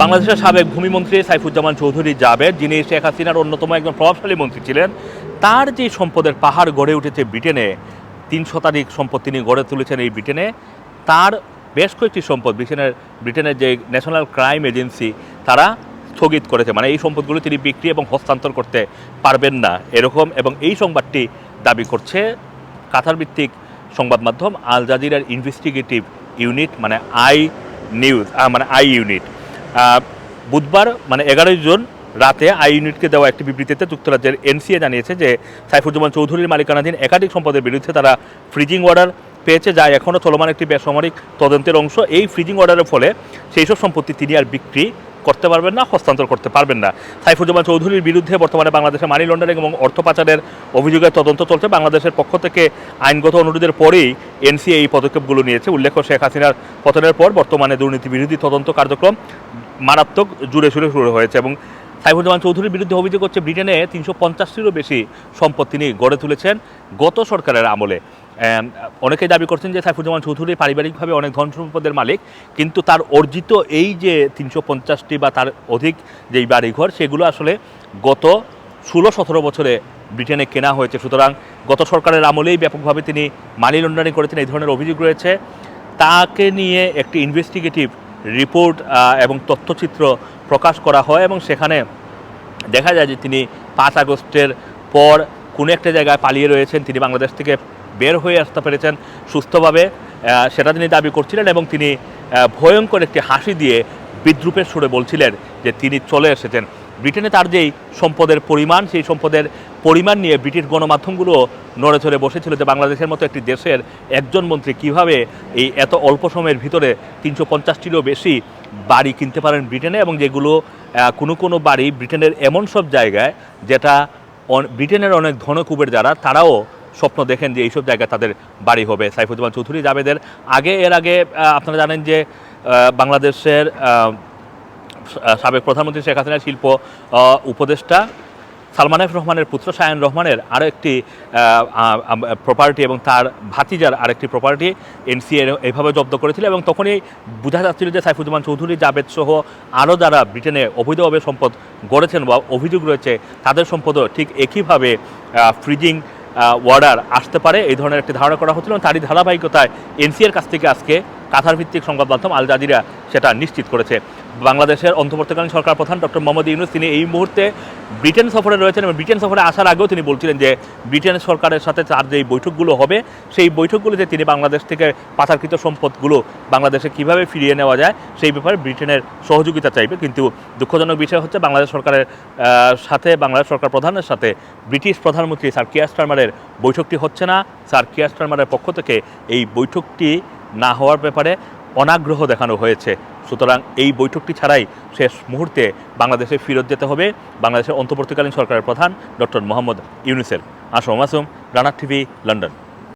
বাংলাদেশের সাবেক ভূমিমন্ত্রী সাইফুজ্জামান চৌধুরী জাবেদ, যিনি শেখ হাসিনার অন্যতম একজন প্রভাবশালী মন্ত্রী ছিলেন, তার যে সম্পদের পাহাড় গড়ে উঠেছে ব্রিটেনে, তিন শতাধিক সম্পদ তিনি গড়ে তুলেছেন এই ব্রিটেনে, তার বেশ কয়েকটি সম্পদ ব্রিটেনের ব্রিটেনের যে ন্যাশনাল ক্রাইম এজেন্সি, তারা স্থগিত করেছে। মানে এই সম্পদগুলো তিনি বিক্রি এবং হস্তান্তর করতে পারবেন না এরকম, এবং এই সংবাদটি দাবি করছে কাতার ভিত্তিক সংবাদ মাধ্যম আল জাজিরার ইনভেস্টিগেটিভ ইউনিট মানে আই নিউজ মানে আই ইউনিট। বুধবার মানে এগারোই জুন রাতে আই ইউনিটকে দেওয়া একটি বিবৃতিতে যুক্তরাজ্যের এনসিএ জানিয়েছে যে সাইফুজ্জামান চৌধুরীর মালিকানাধীন একাধিক সম্পদের বিরুদ্ধে তারা ফ্রিজিং অর্ডার পেয়েছে, যা এখনও চলমান একটি বেসামরিক তদন্তের অংশ। এই ফ্রিজিং অর্ডারের ফলে সেই সব সম্পত্তি তিনি আর বিক্রি করতে পারবেন না, হস্তান্তর করতে পারবেন না। সাইফুজ্জামান চৌধুরীর বিরুদ্ধে বর্তমানে বাংলাদেশে মানি লন্ডারিং এবং অর্থ পাচারের অভিযোগের তদন্ত চলছে। বাংলাদেশের পক্ষ থেকে আইনগত অনুরোধের পরেই এনসিএ এই পদক্ষেপগুলো নিয়েছে। উল্লেখ্য, শেখ হাসিনার পতনের পর বর্তমানে দুর্নীতি বিরোধী তদন্ত কার্যক্রম মারাত্মক জুড়ে সুরে শুরু হয়েছে এবং সাইফুজ্জামান চৌধুরীর বিরুদ্ধে অভিযোগ হচ্ছে ব্রিটেনে তিনশো পঞ্চাশটিরও বেশি সম্পদ তিনি গড়ে তুলেছেন গত সরকারের আমলে। এম, অনেকেই দাবি করছেন যে সাইফুজ্জামান চৌধুরী পারিবারিকভাবে অনেক ধন সম্পদের মালিক কিন্তু তার অর্জিত এই যে তিনশো পঞ্চাশটি বা তার অধিক যেই বাড়িঘর সেগুলো আসলে গত ষোলো সতেরো বছরে ব্রিটেনে কেনা হয়েছে। সুতরাং গত সরকারের আমলেই ব্যাপকভাবে তিনি মানি লন্ডারিং করেছেন এই ধরনের অভিযোগ রয়েছে। তাকে নিয়ে একটি ইনভেস্টিগেটিভ রিপোর্ট এবং তথ্যচিত্র প্রকাশ করা হয় এবং সেখানে দেখা যায় যে তিনি পাঁচ আগস্টের পর কোনো একটা জায়গায় পালিয়ে রয়েছেন। তিনি বাংলাদেশ থেকে বের হয়ে আসতে পেরেছেন সুস্থভাবে সেটা তিনি দাবি করছিলেন এবং তিনি ভয়ঙ্কর একটি হাসি দিয়ে বিদ্রুপের সুরে বলছিলেন যে তিনি চলে এসেছেন। ব্রিটেনে তার যেই সম্পদের পরিমাণ, সেই সম্পদের পরিমাণ নিয়ে ব্রিটিশ গণমাধ্যমগুলো নড়ে চড়ে বসেছিল যে বাংলাদেশের মতো একটি দেশের একজন মন্ত্রী কীভাবে এই এত অল্প সময়ের ভিতরে তিনশো পঞ্চাশটিরও বেশি বাড়ি কিনতে পারেন ব্রিটেনে এবং যেগুলো কোনো কোনো বাড়ি ব্রিটেনের এমন সব জায়গায় যেটা ব্রিটেনের অনেক ধনকুবের যারা, তারাও স্বপ্ন দেখেন যে এইসব জায়গায় তাদের বাড়ি হবে। সাইফুজ্জামান চৌধুরী জাবেদের আগে, এর আগে আপনারা জানেন যে বাংলাদেশের সাবেক প্রধানমন্ত্রী শেখ হাসিনার শিল্প উপদেষ্টা সালমান এফ রহমানের পুত্র সায়ন রহমানের আরও একটি প্রপার্টি এবং তার ভাতিজার আরেকটি প্রপার্টি এনসিএ এইভাবে জব্দ করেছিল এবং তখনই বোঝা যাচ্ছিল যে সাইফুজ্জামান চৌধুরী, জাবেদ সহ আরও যারা ব্রিটেনে অবৈধভাবে সম্পদ গড়েছেন বা অভিযোগ রয়েছে, তাদের সম্পদও ঠিক একইভাবে ফ্রিজিং ওয়ার্ডার আসতে পারে। এই ধরনের একটি ধারণা করা হচ্ছিল এবং তারই ধারাবাহিকতায় এনসিএর কাছ থেকে আজকে কাতার ভিত্তিক সংবাদ মাধ্যম আল জাজিরা সেটা নিশ্চিত করেছে। বাংলাদেশের অন্তর্বর্তীকালীন সরকার প্রধান ডক্টর মোহাম্মদ ইউনুস, তিনি এই মুহূর্তে ব্রিটেন সফরে রয়েছেন এবং ব্রিটেন সফরে আসার আগেও তিনি বলছিলেন যে ব্রিটেন সরকারের সাথে তার যে বৈঠকগুলো হবে, সেই বৈঠকগুলোতে তিনি বাংলাদেশ থেকে পাচারকৃত সম্পদগুলো বাংলাদেশে কীভাবে ফিরিয়ে নেওয়া যায়, সেই ব্যাপারে ব্রিটেনের সহযোগিতা চাইবে। কিন্তু দুঃখজনক বিষয় হচ্ছে বাংলাদেশ সরকারের সাথে বাংলাদেশ সরকার প্রধানের সাথে ব্রিটিশ প্রধানমন্ত্রী স্যার কিয়ার স্টারমারের বৈঠকটি হচ্ছে না। স্যার কিয়ার স্টারমারের পক্ষ থেকে এই বৈঠকটি না হওয়ার ব্যাপারে অনাগ্রহ দেখানো হয়েছে। সুতরাং এই বৈঠকটি ছাড়াই শেষ মুহূর্তে বাংলাদেশে ফেরত যেতে হবে। বাংলাদেশের অন্তর্বর্তীকালীন সরকারের প্রধান ডক্টর মোহাম্মদ ইউনিসেফ। আসম মাসুম রানার টিভি, লন্ডন।